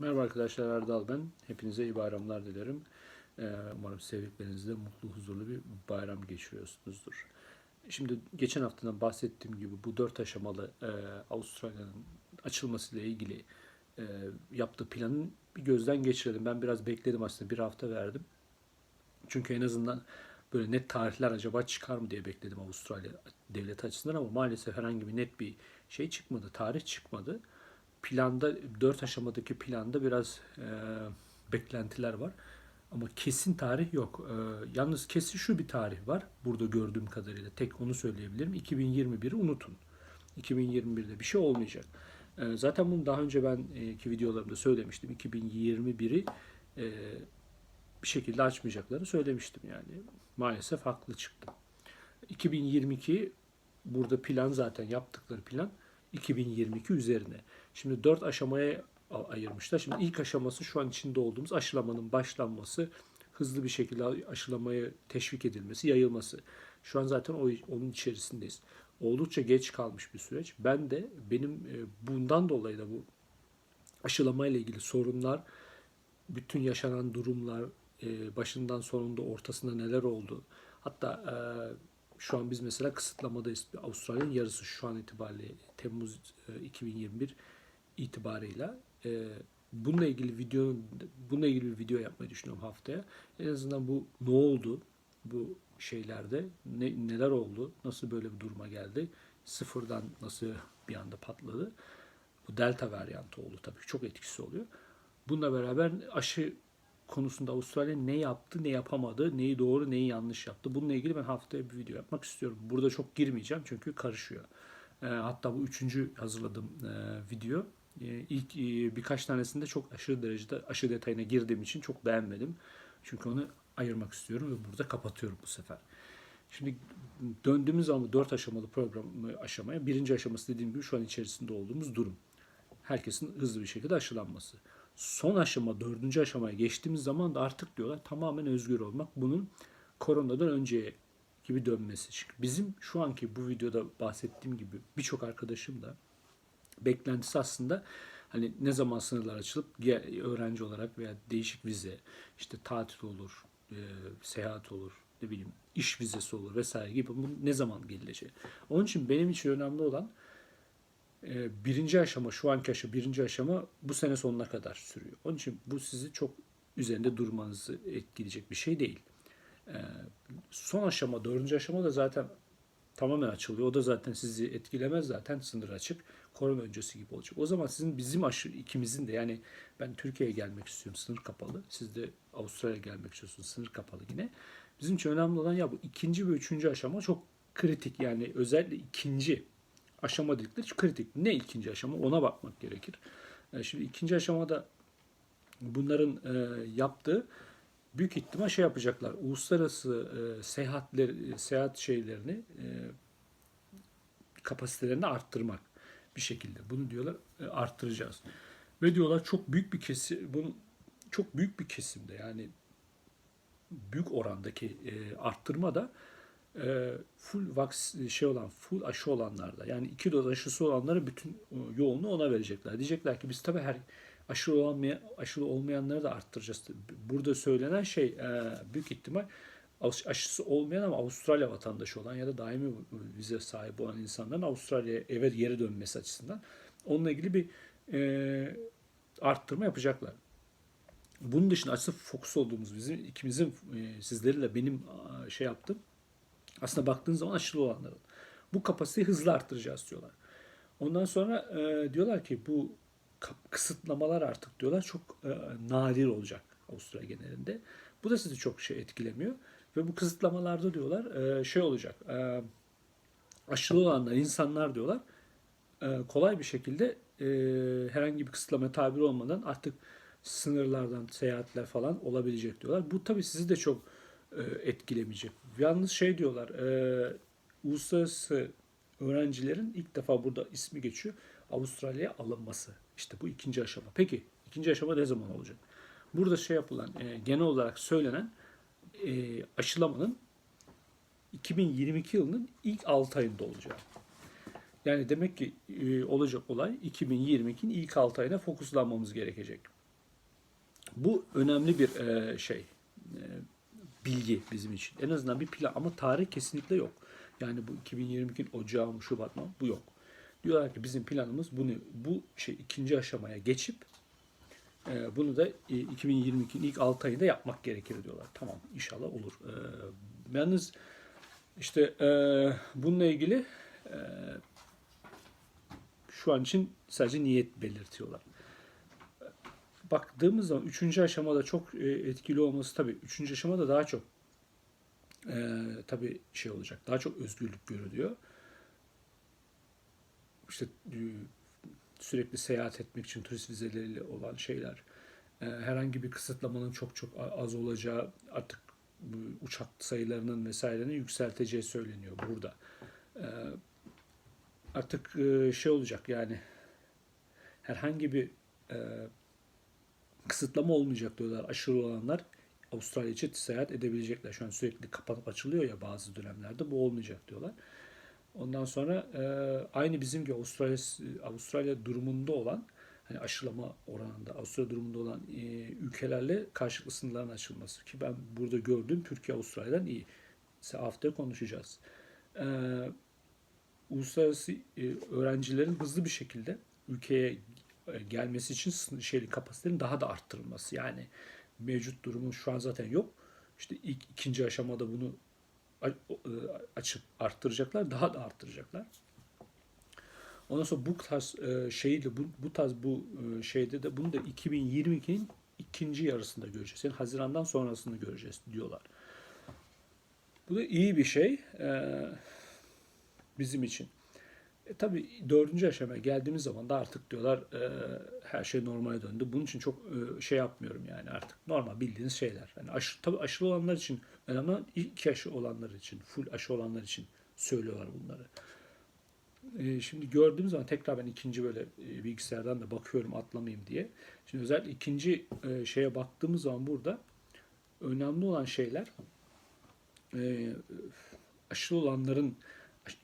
Merhaba arkadaşlar Erdal ben. Hepinize iyi bayramlar dilerim. Ee, umarım sevdiklerinizle mutlu, huzurlu bir bayram geçiriyorsunuzdur. Şimdi geçen haftadan bahsettiğim gibi bu dört aşamalı e, Avustralya'nın açılmasıyla ilgili e, yaptığı planın bir gözden geçirelim. Ben biraz bekledim aslında bir hafta verdim. Çünkü en azından böyle net tarihler acaba çıkar mı diye bekledim Avustralya devleti açısından ama maalesef herhangi bir net bir şey çıkmadı. Tarih çıkmadı. Planda dört aşamadaki planda biraz e, beklentiler var. Ama kesin tarih yok. E, yalnız kesin şu bir tarih var. Burada gördüğüm kadarıyla tek onu söyleyebilirim. 2021'i unutun. 2021'de bir şey olmayacak. E, zaten bunu daha önce ben e, iki videolarımda söylemiştim. 2021'i e, bir şekilde açmayacaklarını söylemiştim yani. Maalesef haklı çıktım. 2022 burada plan zaten yaptıkları plan 2022 üzerine. Şimdi dört aşamaya ayırmışlar. Şimdi ilk aşaması şu an içinde olduğumuz aşılamanın başlanması, hızlı bir şekilde aşılamaya teşvik edilmesi, yayılması. Şu an zaten o, onun içerisindeyiz. Oldukça geç kalmış bir süreç. Ben de benim e, bundan dolayı da bu aşılamayla ilgili sorunlar, bütün yaşanan durumlar, e, başından sonunda ortasında neler oldu. Hatta e, şu an biz mesela kısıtlamadayız. Avustralya'nın yarısı şu an itibariyle Temmuz e, 2021 itibarıyla. E, bununla ilgili video bununla ilgili bir video yapmayı düşünüyorum haftaya. En azından bu ne oldu bu şeylerde ne, neler oldu nasıl böyle bir duruma geldi sıfırdan nasıl bir anda patladı bu delta varyantı oldu tabii çok etkisi oluyor. Bununla beraber aşı konusunda Avustralya ne yaptı, ne yapamadı, neyi doğru, neyi yanlış yaptı. Bununla ilgili ben haftaya bir video yapmak istiyorum. Burada çok girmeyeceğim çünkü karışıyor. E, hatta bu üçüncü hazırladığım e, video. E, ilk e, birkaç tanesinde çok aşırı derecede aşı detayına girdiğim için çok beğenmedim. Çünkü onu ayırmak istiyorum ve burada kapatıyorum bu sefer. Şimdi döndüğümüz zaman dört aşamalı program aşamaya birinci aşaması dediğim gibi şu an içerisinde olduğumuz durum. Herkesin hızlı bir şekilde aşılanması son aşama, dördüncü aşamaya geçtiğimiz zaman da artık diyorlar tamamen özgür olmak. Bunun koronadan önceye gibi dönmesi. Çünkü bizim şu anki bu videoda bahsettiğim gibi birçok arkadaşım da beklentisi aslında hani ne zaman sınırlar açılıp öğrenci olarak veya değişik vize, işte tatil olur, e, seyahat olur, ne bileyim iş vizesi olur vesaire gibi bu ne zaman gelecek. Onun için benim için önemli olan e, birinci aşama, şu anki aşama, birinci aşama bu sene sonuna kadar sürüyor. Onun için bu sizi çok üzerinde durmanızı etkileyecek bir şey değil. E, son aşama, dördüncü aşama da zaten tamamen açılıyor. O da zaten sizi etkilemez zaten sınır açık. Korona öncesi gibi olacak. O zaman sizin bizim aşı ikimizin de yani ben Türkiye'ye gelmek istiyorum sınır kapalı. Siz de Avustralya'ya gelmek istiyorsunuz sınır kapalı yine. Bizim için önemli olan ya bu ikinci ve üçüncü aşama çok kritik. Yani özellikle ikinci aşama dedikleri kritik. Ne ikinci aşama ona bakmak gerekir. E, şimdi ikinci aşamada bunların e, yaptığı büyük ihtimal şey yapacaklar. Uluslararası e, seyahatler seyahat şeylerini e, kapasitelerini arttırmak bir şekilde. Bunu diyorlar e, arttıracağız. Ve diyorlar çok büyük bir kesim bunu çok büyük bir kesimde yani büyük orandaki e, arttırma da e, full vaks şey olan full aşı olanlarda yani iki doz aşısı olanlara bütün e, yoğunluğu ona verecekler. Diyecekler ki biz tabii her aşı olmayan aşılı olmayanları da arttıracağız. Burada söylenen şey e, büyük ihtimal aşısı olmayan ama Avustralya vatandaşı olan ya da daimi vize sahibi olan insanların Avustralya'ya eve geri dönmesi açısından onunla ilgili bir e, arttırma yapacaklar. Bunun dışında aslında fokus olduğumuz bizim ikimizin e, sizlerle benim şey yaptım aslında baktığınız zaman aşılı olanların. Bu kapasiteyi hızlı arttıracağız diyorlar. Ondan sonra e, diyorlar ki bu kısıtlamalar artık diyorlar çok e, nadir olacak Avustralya genelinde. Bu da sizi çok şey etkilemiyor. Ve bu kısıtlamalarda diyorlar e, şey olacak. E, aşılı olanlar, insanlar diyorlar e, kolay bir şekilde e, herhangi bir kısıtlama tabiri olmadan artık sınırlardan seyahatler falan olabilecek diyorlar. Bu tabii sizi de çok e, etkilemeyecek. Yalnız şey diyorlar, e, uluslararası öğrencilerin ilk defa burada ismi geçiyor. Avustralya'ya alınması. İşte bu ikinci aşama. Peki ikinci aşama ne zaman olacak? Burada şey yapılan, e, genel olarak söylenen e, aşılamanın 2022 yılının ilk 6 ayında olacağı. Yani demek ki e, olacak olay 2022'nin ilk 6 ayına fokuslanmamız gerekecek. Bu önemli bir e, şey, e, bilgi bizim için. En azından bir plan ama tarih kesinlikle yok. Yani bu 2022'nin Ocağı mı Şubat mı bu yok. Diyorlar ki bizim planımız bunu bu şey ikinci aşamaya geçip e, bunu da e, 2022'nin ilk 6 ayında yapmak gerekir diyorlar. Tamam inşallah olur. E, yalnız işte e, bununla ilgili e, şu an için sadece niyet belirtiyorlar. Baktığımız zaman üçüncü aşamada çok e, etkili olması tabii üçüncü aşamada daha çok e, tabii şey olacak. Daha çok özgürlük görülüyor. İşte e, sürekli seyahat etmek için turist vizeleriyle olan şeyler. E, herhangi bir kısıtlamanın çok çok az olacağı artık uçak sayılarının vesairenin yükselteceği söyleniyor burada. E, artık şey olacak yani herhangi bir kısıtlama olmayacak diyorlar. Aşırı olanlar Avustralya için seyahat edebilecekler. Şu an sürekli kapanıp açılıyor ya bazı dönemlerde bu olmayacak diyorlar. Ondan sonra e, aynı bizim gibi Avustralya Avustralya durumunda olan hani aşılama oranında Avustralya durumunda olan e, ülkelerle karşılıklı sınırların açılması ki ben burada gördüğüm Türkiye Avustralya'dan iyi. Size haftaya konuşacağız. E, uluslararası e, öğrencilerin hızlı bir şekilde ülkeye e, gelmesi için şeyin kapasitenin daha da arttırılması. Yani mevcut durumun şu an zaten yok. İşte ilk ikinci aşamada bunu açıp arttıracaklar, daha da arttıracaklar. Ondan sonra bu tarz e, şeyle bu, bu tarz bu e, şeyde de bunu da 2022'nin ikinci yarısında göreceğiz. Yani Haziran'dan sonrasını göreceğiz diyorlar. Bu da iyi bir şey e, bizim için. E, tabii dördüncü aşamaya geldiğimiz zaman da artık diyorlar e, her şey normale döndü. Bunun için çok e, şey yapmıyorum yani artık normal bildiğiniz şeyler. Yani aşı, tabii aşılı olanlar için önemli olan iki aşı olanlar için, full aşı olanlar için söylüyorlar bunları. E, şimdi gördüğüm zaman tekrar ben ikinci böyle e, bilgisayardan da bakıyorum atlamayayım diye. Şimdi özellikle ikinci e, şeye baktığımız zaman burada önemli olan şeyler e, aşılı olanların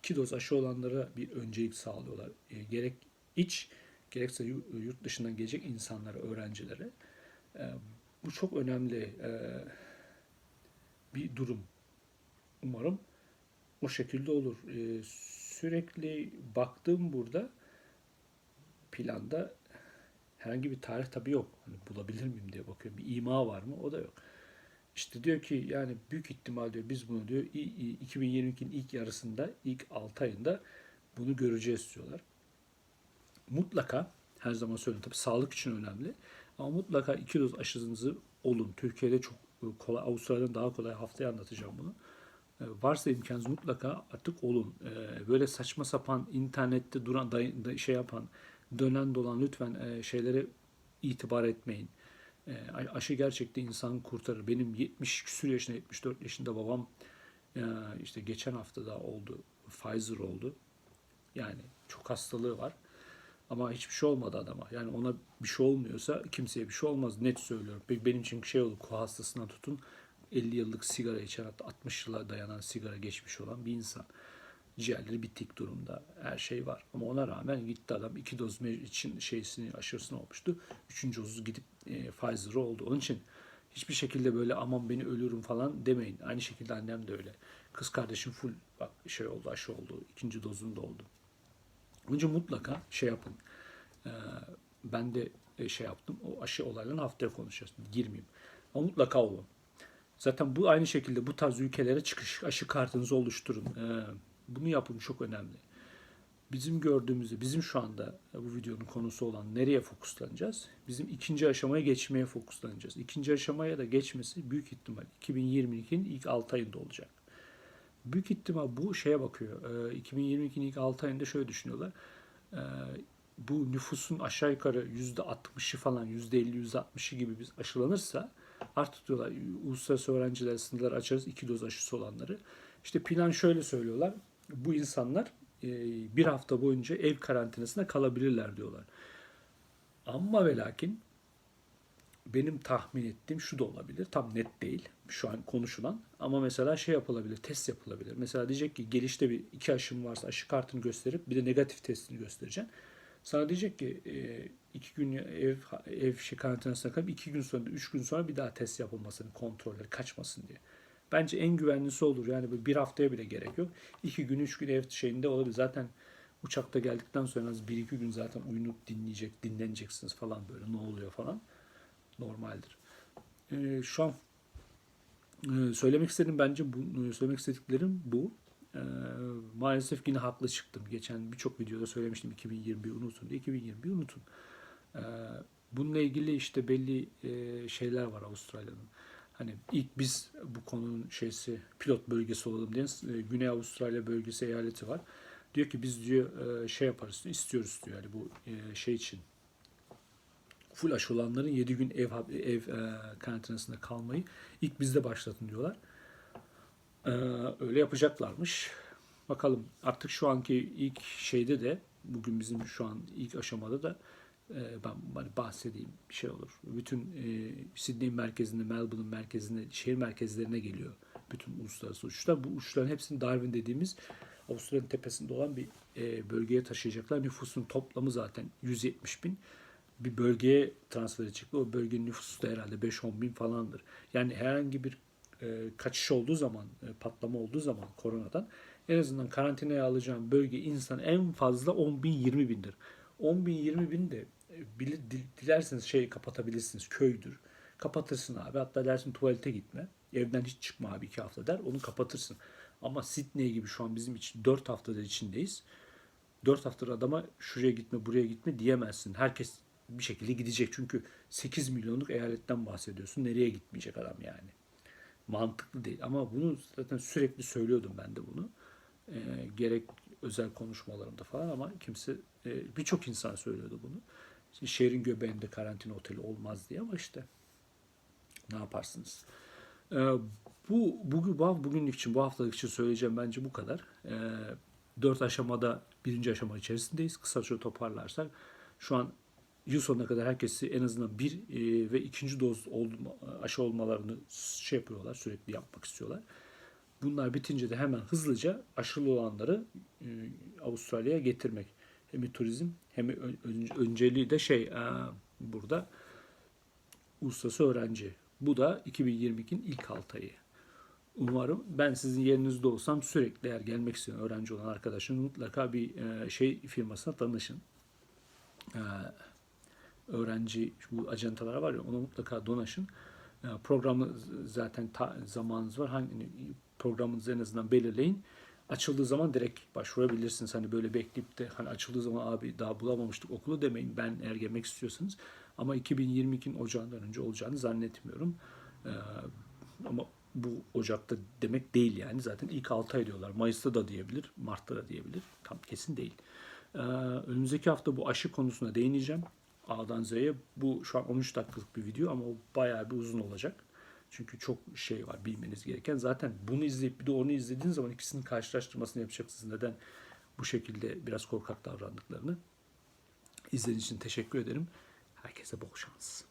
iki doz aşı olanlara bir öncelik sağlıyorlar. E, gerek iç gerekse yu- yurt dışından gelecek insanlara, öğrencilere. E, bu çok önemli e, bir durum. Umarım o şekilde olur. E, sürekli baktığım burada planda herhangi bir tarih tabii yok. Hani bulabilir miyim diye bakıyorum. Bir ima var mı? O da yok. İşte diyor ki yani büyük ihtimal diyor biz bunu diyor i- i- 2022'nin ilk yarısında, ilk 6 ayında bunu göreceğiz diyorlar. Mutlaka her zaman söylüyorum tabii sağlık için önemli. Ama mutlaka iki doz aşınızı olun. Türkiye'de çok e, kolay, Avustralya'dan daha kolay haftaya anlatacağım bunu. E, Varsa imkanınız mutlaka artık olun. E, Böyle saçma sapan internette duran şey yapan dönen dolan lütfen şeylere itibar etmeyin. E, aşı gerçekten insanı kurtarır. Benim 70 küsur yaşında, 74 yaşında babam e, işte geçen hafta da oldu. Pfizer oldu. Yani çok hastalığı var. Ama hiçbir şey olmadı adama. Yani ona bir şey olmuyorsa kimseye bir şey olmaz. Net söylüyorum. Be- Benim için şey oldu. Koa hastasından tutun 50 yıllık sigara içen hatta 60 yıla dayanan sigara geçmiş olan bir insan. Ciğerleri bitik durumda. Her şey var. Ama ona rağmen gitti adam iki doz için şeysini aşısını olmuştu. Üçüncü dozu gidip e, Pfizer'ı oldu. Onun için hiçbir şekilde böyle aman beni ölürüm falan demeyin. Aynı şekilde annem de öyle. Kız kardeşim full bak şey oldu aşı oldu. ikinci dozunda oldu. Onun mutlaka şey yapın. Ee, ben de e, şey yaptım. O aşı olaylarını haftaya konuşacağız. Girmeyeyim. Ama mutlaka olun. Zaten bu aynı şekilde bu tarz ülkelere çıkış aşı kartınızı oluşturun. Ee, bunu yapın çok önemli. Bizim gördüğümüzde, bizim şu anda bu videonun konusu olan nereye fokuslanacağız? Bizim ikinci aşamaya geçmeye fokuslanacağız. İkinci aşamaya da geçmesi büyük ihtimal 2022'nin ilk 6 ayında olacak. Büyük ihtimal bu şeye bakıyor. Ee, 2022'nin ilk 6 ayında şöyle düşünüyorlar. Ee, bu nüfusun aşağı yukarı %60'ı falan %50 %60'ı gibi biz aşılanırsa artık diyorlar uluslararası öğrenciler sınırları açarız iki doz aşısı olanları. İşte plan şöyle söylüyorlar. Bu insanlar e, bir hafta boyunca ev karantinasında kalabilirler diyorlar. Ama ve lakin benim tahmin ettiğim şu da olabilir. Tam net değil şu an konuşulan. Ama mesela şey yapılabilir, test yapılabilir. Mesela diyecek ki gelişte bir iki aşım varsa aşı kartını gösterip bir de negatif testini göstereceksin. Sana diyecek ki e, iki gün ev ev şey karantinasına kalıp iki gün sonra, üç gün sonra bir daha test yapılmasını, kontrolleri kaçmasın diye. Bence en güvenlisi olur. Yani bu bir haftaya bile gerek yok. İki gün, üç gün ev şeyinde olabilir. Zaten uçakta geldikten sonra en az bir iki gün zaten uyunup dinleyecek, dinleneceksiniz falan böyle. Ne oluyor falan. Normaldir. Ee, şu an e, söylemek istediğim bence bu, e, söylemek istediklerim bu. Ee, maalesef yine haklı çıktım. Geçen birçok videoda söylemiştim 2021 unutun diye. 2021 unutun. Ee, bununla ilgili işte belli e, şeyler var Avustralya'nın. Hani ilk biz bu konunun şeysi pilot bölgesi olalım diye e, Güney Avustralya bölgesi eyaleti var. Diyor ki biz diyor e, şey yaparız istiyoruz diyor yani bu e, şey için full aşı olanların 7 gün ev ev karantinasında kalmayı ilk bizde başlatın diyorlar. Öyle yapacaklarmış. Bakalım artık şu anki ilk şeyde de bugün bizim şu an ilk aşamada da ben hani bahsedeyim bir şey olur. Bütün e, Sydney'in merkezinde, Melbourne'ın merkezinde, şehir merkezlerine geliyor bütün uluslararası uçuşlar. Bu uçuşların hepsini Darwin dediğimiz Avustralya'nın tepesinde olan bir e, bölgeye taşıyacaklar. Nüfusun toplamı zaten 170 bin. Bir bölgeye transfer edecekler. O bölgenin nüfusu da herhalde 5-10 bin falandır. Yani herhangi bir e, kaçış olduğu zaman, e, patlama olduğu zaman koronadan en azından karantinaya alacağım bölge insan en fazla 10 bin 20 bindir. 10 bin 20 bin de e, bili- dil- dilerseniz şey kapatabilirsiniz köydür. Kapatırsın abi hatta dersin tuvalete gitme. Evden hiç çıkma abi iki hafta der onu kapatırsın. Ama Sydney gibi şu an bizim için 4 haftadır içindeyiz. 4 haftadır adama şuraya gitme buraya gitme diyemezsin. Herkes bir şekilde gidecek çünkü 8 milyonluk eyaletten bahsediyorsun. Nereye gitmeyecek adam yani mantıklı değil. Ama bunu zaten sürekli söylüyordum ben de bunu. Ee, gerek özel konuşmalarımda falan ama kimse e, birçok insan söylüyordu bunu. İşte şehrin göbeğinde karantina oteli olmaz diye ama işte ne yaparsınız? Ee, bu bugün bu bugünlük için bu haftalık için söyleyeceğim bence bu kadar. Ee, dört aşamada birinci aşama içerisindeyiz. Kısaca toparlarsak şu an yıl sonuna kadar herkesi en azından bir e, ve ikinci doz olma, aşı olmalarını şey yapıyorlar, sürekli yapmak istiyorlar. Bunlar bitince de hemen hızlıca aşılı olanları e, Avustralya'ya getirmek. Hem turizm hem ön- ön- önceliği de şey e, burada uluslararası öğrenci. Bu da 2022'nin ilk 6 ayı. Umarım ben sizin yerinizde olsam sürekli eğer gelmek isteyen öğrenci olan arkadaşın mutlaka bir e, şey firmasına tanışın. E, öğrenci bu ajantalar var ya ona mutlaka donaşın. Programı zaten ta- zamanınız var. Hangi programınızı en azından belirleyin. Açıldığı zaman direkt başvurabilirsiniz. Hani böyle bekleyip de hani açıldığı zaman abi daha bulamamıştık okulu demeyin. Ben eğer gelmek istiyorsanız. Ama 2022'nin ocağından önce olacağını zannetmiyorum. E, ama bu Ocak'ta demek değil yani. Zaten ilk 6 ay diyorlar. Mayıs'ta da diyebilir, Mart'ta da diyebilir. Tam kesin değil. Ee, önümüzdeki hafta bu aşı konusuna değineceğim. A'dan Z'ye. Bu şu an 13 dakikalık bir video ama o bayağı bir uzun olacak. Çünkü çok şey var bilmeniz gereken. Zaten bunu izleyip bir de onu izlediğiniz zaman ikisinin karşılaştırmasını yapacaksınız. Neden bu şekilde biraz korkak davrandıklarını. İzlediğiniz için teşekkür ederim. Herkese bol şans.